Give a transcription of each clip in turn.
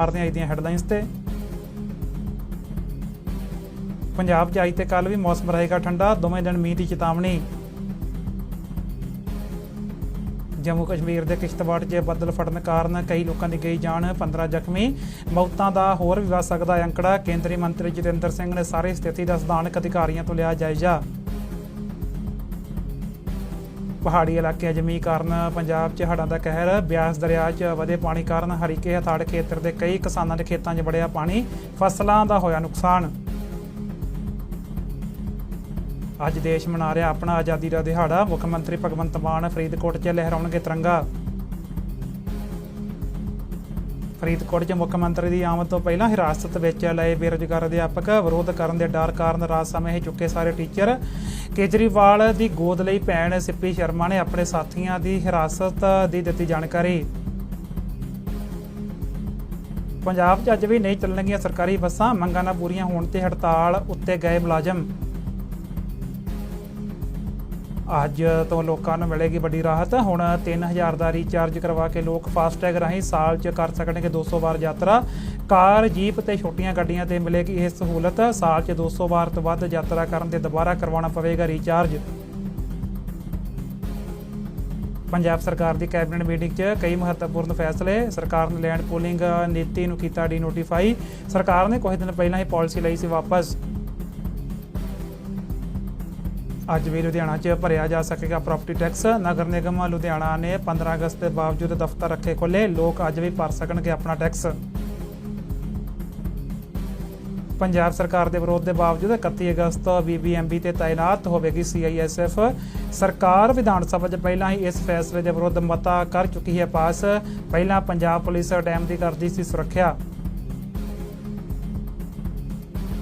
ਮਾਰਦੇ ਅੱਜ ਦੀਆਂ ਹੈਡਲਾਈਨਸ ਤੇ। ਪੰਜਾਬ 'ਚ ਅੱਜ ਤੇ ਕੱਲ ਵੀ ਮੌਸਮ ਰਹੇਗਾ ਠੰਡਾ, ਦੋਵੇਂ ਦਿਨ ਮੀਂਹ ਦੀ ਚੇਤਾਵਨੀ। ਜੰਮੂ ਕਸ਼ਮੀਰ ਦੇ ਕਿਸ਼ਤਵਾੜ 'ਚ ਬੱਦਲ ਫਟਣ ਕਾਰਨ ਕਈ ਲੋਕਾਂ ਦੀ ਗਈ ਜਾਨ 15 ਜ਼ਖਮੀ। ਮੌਤਾਂ ਦਾ ਹੋਰ ਵੀ ਵੱਧ ਸਕਦਾ ਅੰਕੜਾ। ਕੇਂਦਰੀ ਮੰਤਰੀ ਜਤਿੰਦਰ ਸਿੰਘ ਨੇ ਸਾਰੀ ਸਥਿਤੀ ਦਾ ਸਥਾਨਕ ਅਧਿਕਾਰੀਆਂ ਤੋਂ ਲਿਆ ਜਾਇਜ਼ਾ। ਪਹਾੜੀ ਇਲਾਕਿਆਂ ਜ਼ਮੀ ਕਾਰਨ ਪੰਜਾਬ 'ਚ ਹੜ੍ਹਾਂ ਦਾ ਕਹਿਰ, ਬਿਆਸ ਦਰਿਆ 'ਚ ਵਧੇ ਪਾਣੀ ਕਾਰਨ ਹਰੀਕੇ ਹਥਾੜ ਖੇਤਰ ਦੇ ਕਈ ਕਿਸਾਨਾਂ ਦੇ ਖੇਤਾਂ 'ਚ ਵੜਿਆ ਪਾਣੀ, ਫਸਲਾਂ ਦਾ ਹੋਇਆ ਨੁਕਸਾਨ। ਅੱਜ ਦੇਸ਼ ਮਨਾ ਰਿਹਾ ਆਪਣਾ ਆਜ਼ਾਦੀ ਦਾ ਦਿਹਾੜਾ, ਮੁੱਖ ਮੰਤਰੀ ਭਗਵੰਤ ਮਾਨ ਫਰੀਦਕੋਟ 'ਚ ਲਹਿਰਾਉਣਗੇ ਤਿਰੰਗਾ। ਫਰੀਦਕੋਟ 'ਚ ਮੁੱਖ ਮੰਤਰੀ ਦੀ ਆਮਦ ਤੋਂ ਪਹਿਲਾਂ ਹਿਰਾਸਤ ਵਿੱਚ ਲਏ ਬੇਰੁਜ਼ਗਾਰ ਅਧਿਆਪਕ ਵਿਰੋਧ ਕਰਨ ਦੇ ਡਰ ਕਾਰਨ ਰਾਤ ਸਮੇਂ ਹੀ ਚੁੱਕੇ ਸਾਰੇ ਟੀਚਰ। ਕੇਜਰੀਵਾਲ ਦੀ ਗੋਦ ਲਈ ਭੈਣ ਸਿੱਪੀ ਸ਼ਰਮਾ ਨੇ ਆਪਣੇ ਸਾਥੀਆਂ ਦੀ ਹਿਰਾਸਤ ਦੀ ਦਿੱਤੀ ਜਾਣਕਾਰੀ। ਪੰਜਾਬ 'ਚ ਅੱਜ ਵੀ ਨਹੀਂ ਚੱਲਣਗੀਆਂ ਸਰਕਾਰੀ ਬੱਸਾਂ, ਮੰਗਾਂ ਨਾ ਪੂਰੀਆਂ ਹੋਣ ਤੇ ਹੜਤਾਲ ਉੱਤੇ ਗਏ ਮੁਲਾਜ਼ਮ। ਅੱਜ ਤੋਂ ਲੋਕਾਂ ਨੂੰ ਮਿਲੇਗੀ ਵੱਡੀ ਰਾਹਤ। ਹੁਣ 3000 ਦਾ ਰੀਚਾਰਜ ਕਰਵਾ ਕੇ ਲੋਕ ਫਾਸਟੈਗ ਰਾਹੀਂ ਸਾਲ 'ਚ ਕਰ ਸਕਣਗੇ 200 ਵਾਰ ਯਾਤਰਾ। ਕਾਰ, ਜੀਪ ਤੇ ਛੋਟੀਆਂ ਗੱਡੀਆਂ ਤੇ ਮਿਲੇਗੀ ਇਹ ਸਹੂਲਤ। ਸਾਲ 'ਚ 200 ਵਾਰ ਤੋਂ ਵੱਧ ਯਾਤਰਾ ਕਰਨ ਤੇ ਦੁਬਾਰਾ ਕਰਵਾਉਣਾ ਪਵੇਗਾ ਰੀਚਾਰਜ ਪੰਜਾਬ ਸਰਕਾਰ ਦੀ ਕੈਬਨਿਟ ਮੀਟਿੰਗ 'ਚ ਕਈ ਮਹੱਤਵਪੂਰਨ ਫੈਸਲੇ। ਸਰਕਾਰ ਨੇ ਲੈਂਡ ਪੂਲਿੰਗ ਨੀਤੀ ਨੂੰ ਕੀਤਾ ਡੀ ਨੋਟੀਫਾਈ ਸਰਕਾਰ ਨੇ ਕੁਝ ਦਿਨ ਪਹਿਲਾਂ ਹੀ ਪਾਲਿਸੀ ਲਈ ਸੀ ਵਾਪਸ। ਅੱਜ ਵੀ ਲੁਧਿਆਣਾ 'ਚ ਭਰਿਆ ਜਾ ਸਕੇਗਾ ਪ੍ਰਾਪਰਟੀ ਟੈਕਸ ਨਗਰ ਨਿਗਮ ਲੁਧਿਆਣਾ ਨੇ 15 ਅਗਸਤ ਦੇ ਬਾਵਜੂਦ ਦਫ਼ਤਰ ਰੱਖੇ ਖੁੱਲੇ ਲੋਕ ਅੱਜ ਵੀ ਭਰ ਸਕਣਗੇ ਆਪਣਾ ਟੈਕਸ ਪੰਜਾਬ ਸਰਕਾਰ ਦੇ ਵਿਰੋਧ ਦੇ ਬਾਵਜੂਦ 31 ਅਗਸਤ ਤੋਂ ਬੀਬੀਐਮਬੀ ਤੇ ਤਾਇਨਾਤ ਹੋਵੇਗੀ ਸੀਆਈਐਸਐਫ ਸਰਕਾਰ ਵਿਧਾਨ ਸਭਾ 'ਚ ਪਹਿਲਾਂ ਹੀ ਇਸ ਫੈਸਲੇ ਦੇ ਵਿਰੁੱਧ ਮਤਾ ਕਰ ਚੁੱਕੀ ਹੈ ਪਾਸ। ਪਹਿਲਾਂ ਪੰਜਾਬ ਪੁਲਿਸ ਡੈਮ ਦੀ ਕਰਦੀ ਸੀ ਸੁਰੱਖਿਆ।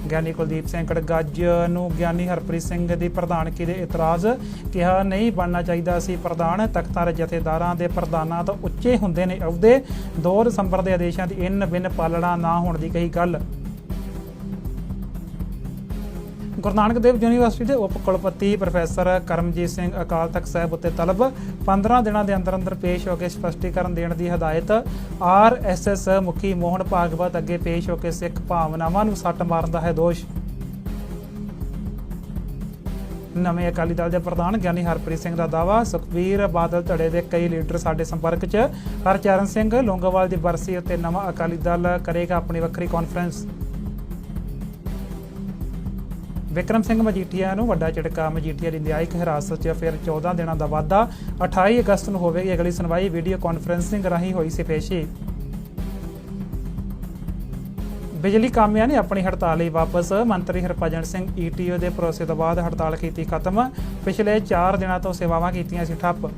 ਗਿਆਨੀ ਕੁਲਦੀਪ ਸਿੰਘ ਕੜਗੱਜ ਨੂੰ ਗਿਆਨੀ ਹਰਪ੍ਰੀਤ ਸਿੰਘ ਦੀ ਪ੍ਰਧਾਨਗੀ ਦੇ ਇਤਰਾਜ਼ ਕਿਹਾ, ਨਹੀਂ ਬਣਨਾ ਚਾਹੀਦਾ ਸੀ ਪ੍ਰਧਾਨ। ਤਖਤਾਂ ਦੇ ਜਥੇਦਾਰਾਂ ਦੇ ਪ੍ਰਧਾਨਾਂ ਤੋਂ ਉੱਚੇ ਹੁੰਦੇ ਨੇ, ਅਹੁਦੇ। 2 ਦਸੰਬਰ ਦੇ ਆਦੇਸ਼ਾਂ ਦੀ ਇਨ ਬਿਨ ਪਾਲਣਾ ਨਾ ਹੋਣ ਦੀ ਕਹੀ ਗੱਲ। ਗੁਰੂ ਨਾਨਕ ਦੇਵ ਯੂਨੀਵਰਸਿਟੀ ਦੇ ਉਪ ਕੁਲਪਤੀ ਪ੍ਰੋਫੈਸਰ ਕਰਮਜੀਤ ਸਿੰਘ ਅਕਾਲ ਤਖਤ ਸਾਹਿਬ ਉੱਤੇ ਤਲਬ 15 ਦਿਨਾਂ ਦੇ ਅੰਦਰ ਅੰਦਰ ਪੇਸ਼ ਹੋ ਕੇ ਸਪਸ਼ਟੀਕਰਨ ਦੇਣ ਦੀ ਹਦਾਇਤ ਆਰਐਸਐਸ ਮੁਖੀ ਮੋਹਨ ਭਾਗਵਤ ਅੱਗੇ ਪੇਸ਼ ਹੋ ਕੇ ਸਿੱਖ ਭਾਵਨਾਵਾਂ ਨੂੰ ਸੱਟ ਮਾਰਨ ਦਾ ਹੈ ਦੋਸ਼। ਨਵੇਂ ਅਕਾਲੀ ਦਲ ਦੇ ਪ੍ਰਧਾਨ ਗਿਆਨੀ ਹਰਪ੍ਰੀਤ ਸਿੰਘ ਦਾ ਦਾਵਾ ਸੁਖਬੀਰ ਬਾਦਲ ਧੜੇ ਦੇ ਕਈ ਲੀਡਰ ਸਾਡੇ ਸੰਪਰਕ 'ਚ। ਹਰਚਰਨ ਸਿੰਘ ਲੋਂਗੋਵਾਲ ਦੀ ਬਰਸੀ ਉੱਤੇ ਨਵਾਂ ਅਕਾਲੀ ਦਲ ਕਰੇਗਾ ਆਪਣੀ ਵੱਖਰੀ ਕਾਨਫਰੰਸ ਵਿਕਰਮ ਸਿੰਘ ਮਜੀਠੀਆ ਨੂੰ ਵੱਡਾ ਝਟਕਾ। ਮਜੀਠੀਆ ਦੀ ਨਿਆਇਕ ਹਿਰਾਸਤ 'ਚ ਫਿਰ 14 ਦਿਨਾਂ ਦਾ ਵਾਧਾ। 28 ਅਗਸਤ ਨੂੰ ਹੋਵੇਗੀ ਅਗਲੀ ਸੁਣਵਾਈ। ਵੀਡੀਓ ਕਾਨਫਰੈਂਸਿੰਗ ਰਾਹੀਂ ਹੋਈ ਸੀ ਪੇਸ਼ੀ। ਬਿਜਲੀ ਕਾਮਿਆਂ ਨੇ ਆਪਣੀ ਹੜਤਾਲ ਲਈ ਵਾਪਸ। ਮੰਤਰੀ ਹਰਭਜਨ ਸਿੰਘ ਈਟੀਓ ਦੇ ਭਰੋਸੇ ਤੋਂ ਬਾਅਦ ਹੜਤਾਲ ਕੀਤੀ ਖਤਮ। ਪਿਛਲੇ 4 ਦਿਨਾਂ ਤੋਂ ਸੇਵਾਵਾਂ ਕੀਤੀਆਂ ਸੀ ਠੱਪ।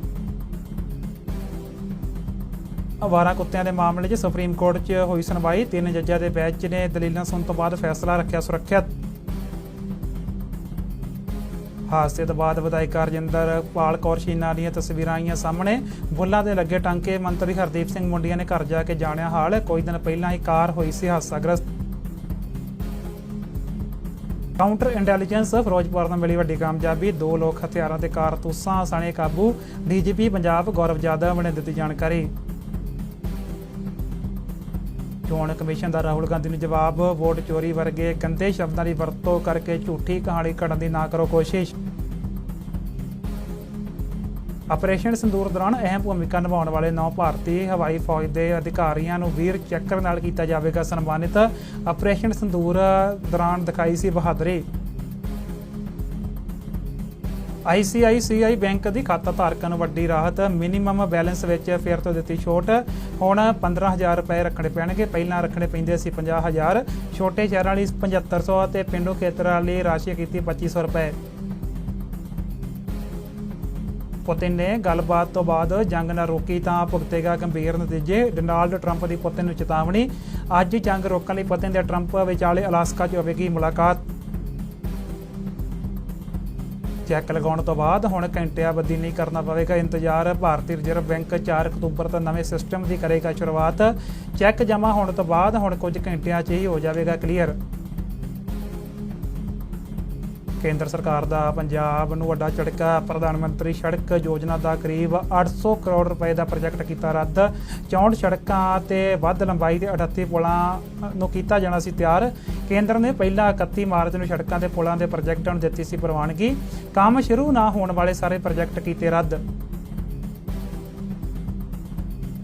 ਅਵਾਰਾ ਕੁੱਤਿਆਂ ਦੇ ਮਾਮਲੇ 'ਚ ਸੁਪਰੀਮ ਕੋਰਟ 'ਚ ਹੋਈ ਸੁਣਵਾਈ। ਤਿੰਨ ਜੱਜਾਂ ਦੇ ਬੈਂਚ ਨੇ। ਦਲੀਲਾਂ ਸੁਣਨ ਤੋਂ ਬਾਅਦ ਫੈਸਲਾ ਰੱਖਿਆ ਸੁਰੱਖਿਅਤ। ਹਾਦਸੇ ਤੋਂ ਬਾਅਦ ਵਿਧਾਇਕ ਰਜਿੰਦਰ ਪਾਲ ਕੌਰ ਸ਼ੀਨਾ ਦੀਆਂ ਤਸਵੀਰਾਂ ਆਈਆਂ ਸਾਹਮਣੇ। ਬੁੱਲਾਂ ਦੇ ਲੱਗੇ ਟਾਂਕੇ ਮੰਤਰੀ ਹਰਦੀਪ ਸਿੰਘ ਮੁੰਡੀਆਂ ਨੇ ਘਰ ਜਾ ਕੇ ਜਾਣਿਆ ਹਾਲ। ਕੋਈ ਦਿਨ ਪਹਿਲਾਂ ਹੀ ਕਾਰ ਹੋਈ ਸੀ ਹਾਦਸਾਗ੍ਰਸਤ। ਕਾਊਂਟਰ ਇੰਟੈਲੀਜੈਂਸ ਫਿਰੋਜ਼ਪੁਰ ਨੂੰ ਮਿਲੀ ਵੱਡੀ ਕਾਮਯਾਬੀ। ਦੋ ਲੋਕ ਹਥਿਆਰਾਂ ਤੇ ਕਾਰਤੂਸਾਂ ਸਣੇ ਕਾਬੂ। ਡੀਜੀਪੀ ਪੰਜਾਬ ਗੌਰਵ ਜਾਦਵ ਨੇ ਦਿੱਤੀ ਜਾਣਕਾਰੀ। ਚੋਣ ਕਮਿਸ਼ਨ ਦਾ ਰਾਹੁਲ ਗਾਂਧੀ ਨੂੰ ਜਵਾਬ, ਵੋਟ ਚੋਰੀ ਵਰਗੇ ਗੰਦੇ ਸ਼ਬਦਾਂ ਦੀ ਵਰਤੋਂ ਕਰਕੇ ਝੂਠੀ ਕਹਾਣੀ ਘੜਨ ਦੀ ਨਾ ਕਰੋ ਕੋਸ਼ਿਸ਼। ਆਪਰੇਸ਼ਨ ਸੰਦੂਰ ਦੌਰਾਨ ਅਹਿਮ ਭੂਮਿਕਾ ਨਿਭਾਉਣ ਵਾਲੇ ਨੌ ਭਾਰਤੀ ਹਵਾਈ ਫੌਜ ਦੇ ਅਧਿਕਾਰੀਆਂ ਨੂੰ ਵੀਰ ਚੱਕਰ ਨਾਲ ਕੀਤਾ ਜਾਵੇਗਾ ਸਨਮਾਨਿਤ। ਆਪਰੇਸ਼ਨ ਸੰਦੂਰ ਦੌਰਾਨ ਦਿਖਾਈ ਸੀ ਬਹਾਦਰੀ। ICICI ਬੈਂਕ ਦੀ ਖਾਤਾ ਧਾਰਕਾਂ ਨੂੰ ਵੱਡੀ ਰਾਹਤ। ਮਿਨੀਮਮ ਬੈਲੈਂਸ ਵਿੱਚ ਫਿਰ ਤੋਂ ਦਿੱਤੀ ਛੋਟ। ਹੁਣ 15000 ਰੁਪਏ ਰੱਖਣੇ ਪੈਣਗੇ। ਪਹਿਲਾਂ ਰੱਖਣੇ ਪੈਂਦੇ ਸੀ 50000 ਛੋਟੇ ਸ਼ਹਿਰਾਂ ਲਈ 7500 ਅਤੇ ਪਿੰਡੂ ਖੇਤਰਾਂ ਲਈ ਰਾਸ਼ੀ ਕੀਤੀ 2500 ਰੁਪਏ। ਪੁਤਿਨ ਨੇ ਗੱਲਬਾਤ ਤੋਂ ਬਾਅਦ ਜੰਗ ਨਾ ਰੋਕੀ ਤਾਂ ਭੁਗਤੇਗਾ ਗੰਭੀਰ ਨਤੀਜੇ। ਡੋਨਾਲਡ ਟਰੰਪ ਦੀ ਪੁਤਿਨ ਨੂੰ ਚੇਤਾਵਨੀ, ਅੱਜ ਜੰਗ ਰੋਕਣ ਲਈ ਪੁਤਿਨ ਤੇ ਟਰੰਪ ਵਿਚਾਲੇ ਅਲਾਸਕਾ 'ਚ ਹੋਵੇਗੀ ਮੁਲਾਕਾਤ। ਚੈੱਕ ਲਗਾਉਣ ਤੋਂ ਬਾਅਦ ਹੁਣ ਘੰਟਿਆਂ ਬੱਦੀ ਨਹੀਂ ਕਰਨਾ ਪਵੇਗਾ। ਇੰਤਜ਼ਾਰ, ਭਾਰਤੀ ਰਿਜ਼ਰਵ ਬੈਂਕ 4 ਅਕਤੂਬਰ ਤੋਂ ਨਵੇਂ ਸਿਸਟਮ ਦੀ ਕਰੇਗਾ ਸ਼ੁਰੂਆਤ। ਚੈੱਕ ਜਮ੍ਹਾਂ ਹੋਣ ਤੋਂ ਬਾਅਦ ਹੁਣ ਕੁਝ ਘੰਟਿਆਂ 'ਚ ਹੀ ਹੋ ਜਾਵੇਗਾ ਕਲੀਅਰ। ਕੇਂਦਰ ਸਰਕਾਰ ਦਾ ਪੰਜਾਬ ਨੂੰ ਵੱਡਾ ਝਟਕਾ, ਪ੍ਰਧਾਨ ਮੰਤਰੀ ਸੜਕ ਯੋਜਨਾ ਦਾ ਕਰੀਬ 800 ਕਰੋੜ ਰੁਪਏ ਦਾ ਪ੍ਰੋਜੈਕਟ ਕੀਤਾ ਰੱਦ। 64 ਸੜਕਾਂ ਤੇ ਵੱਧ ਲੰਬਾਈ ਦੇ 38 ਪੁਲਾਂ ਨੂੰ ਕੀਤਾ ਜਾਣਾ ਸੀ ਤਿਆਰ। ਕੇਂਦਰ ਨੇ ਪਹਿਲਾਂ 31 ਮਾਰਚ ਨੂੰ ਸੜਕਾਂ ਤੇ ਪੁਲਾਂ ਦੇ ਪ੍ਰੋਜੈਕਟਾਂ ਨੂੰ ਦਿੱਤੀ ਸੀ ਪ੍ਰਵਾਨਗੀ। ਕੰਮ ਸ਼ੁਰੂ ਨਾ ਹੋਣ ਵਾਲੇ ਸਾਰੇ ਪ੍ਰੋਜੈਕਟ ਕੀਤੇ ਰੱਦ।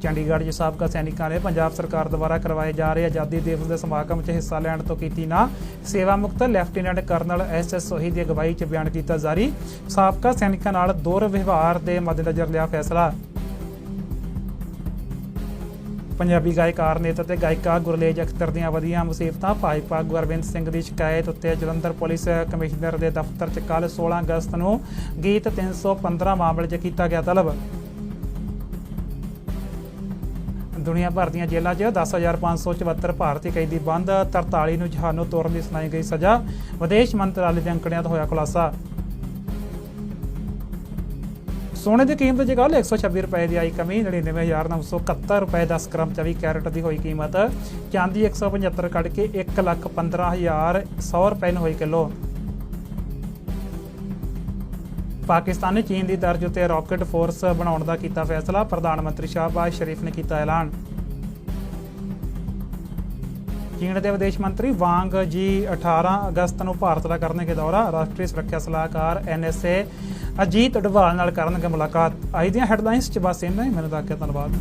ਚੰਡੀਗੜ੍ਹ 'ਚ ਸਾਬਕਾ ਸੈਨਿਕਾਂ ਨੇ ਪੰਜਾਬ ਸਰਕਾਰ ਦੁਆਰਾ ਕਰਵਾਏ ਜਾ ਰਹੇ ਆਜ਼ਾਦੀ ਦਿਵਸ ਦੇ ਸਮਾਗਮ 'ਚ ਹਿੱਸਾ ਲੈਣ ਤੋਂ ਕੀਤੀ ਨਾ। ਸੇਵਾ ਮੁਕਤ lieutenant colonel S S Sohi ਦੀ ਅਗਵਾਈ 'ਚ ਬਿਆਨ ਕੀਤਾ ਜਾਰੀ। ਸਾਬਕਾ ਸੈਨਿਕਾਂ ਨਾਲ ਦੁਰਵਿਵਹਾਰ ਦੇ ਮੱਦੇਨਜ਼ਰ ਲਿਆ ਫੈਸਲਾ। ਪੰਜਾਬੀ ਗਾਇਕਾਰ ਨੇਤਾ ਤੇ ਗਾਇਕਾ ਗੁਰਲੇਜ ਅਖਤਰ ਦੀਆਂ ਵਧੀਆਂ ਮੁਸੀਬਤਾਂ, ਭਾਜਪਾ ਗੁਰਵਿੰਦ ਸਿੰਘ ਦੀ ਸ਼ਿਕਾਇਤ ਉੱਤੇ ਜਲੰਧਰ ਪੁਲਿਸ ਕਮਿਸ਼ਨਰ ਦੇ ਦਫ਼ਤਰ 'ਚ ਕੱਲ 16 ਅਗਸਤ ਨੂੰ ਗੀਤ 315 ਮਾਮਲੇ 'ਚ ਕੀਤਾ ਗਿਆ ਤਲਬ। ਦੁਨੀਆ ਭਰ ਦੀਆਂ ਜੇਲ੍ਹਾਂ 'ਚ 10574 ਭਾਰਤੀ ਕੈਦੀ ਬੰਦ 43 ਨੂੰ ਜਹਾਨੋਂ ਤੋਰਨ ਦੀ ਸੁਣਾਈ ਗਈ ਸਜ਼ਾ, ਵਿਦੇਸ਼ ਮੰਤਰਾਲੇ ਦੇ ਅੰਕੜਿਆਂ ਦਾ ਹੋਇਆ ਖੁਲਾਸਾ। ਸੋਨੇ ਦੀ ਕੀਮਤ ਚ ਕੱਲ 126 ਰੁਪਏ ਦੀ ਆਈ ਕਮੀ 99971 ਰੁਪਏ 10 ਗ੍ਰਾਮ 24 ਕੈਰਟ ਦੀ ਹੋਈ ਕੀਮਤ, ਚਾਂਦੀ 175 ਕੱਢ ਕੇ 115100 ਰੁਪਏ ਨੂੰ ਹੋਈ ਕਿਲੋ। ਪਾਕਿਸਤਾਨ ਨੇ ਚੀਨ ਦੀ ਦਰਜ ਉਤੇ ਰਾਕਟ ਫੋਰਸ ਬਣਾਉਣ ਦਾ ਕੀਤਾ ਫੈਸਲਾ, ਪ੍ਰਧਾਨ ਮੰਤਰੀ ਸ਼ਾਹਬਾਜ਼ ਸ਼ਰੀਫ ਨੇ ਕੀਤਾ ਐਲਾਨ। ਚੀਨ ਦੇ ਵਿਦੇਸ਼ ਮੰਤਰੀ ਵਾਂਗ ਜੀ 18 ਅਗਸਤ ਨੂੰ ਭਾਰਤ ਦਾ ਕਰਨਗੇ ਦੌਰਾ। ਰਾਸ਼ਟਰੀ ਸੁਰੱਖਿਆ ਸਲਾਹਕਾਰ ਐਨਐਸਏ ਅਜੀਤ ਡੋਵਾਲ ਨਾਲ ਕਰਨਗੇ ਮੁਲਾਕਾਤ। ਅੱਜ ਦੀਆਂ ਹੈਡਲਾਈਨਸ ਚ ਬਸ ਇੰਨਾ ਹੀ। ਮੈਨੂੰ ਦੱਸ ਧੰਨਵਾਦ।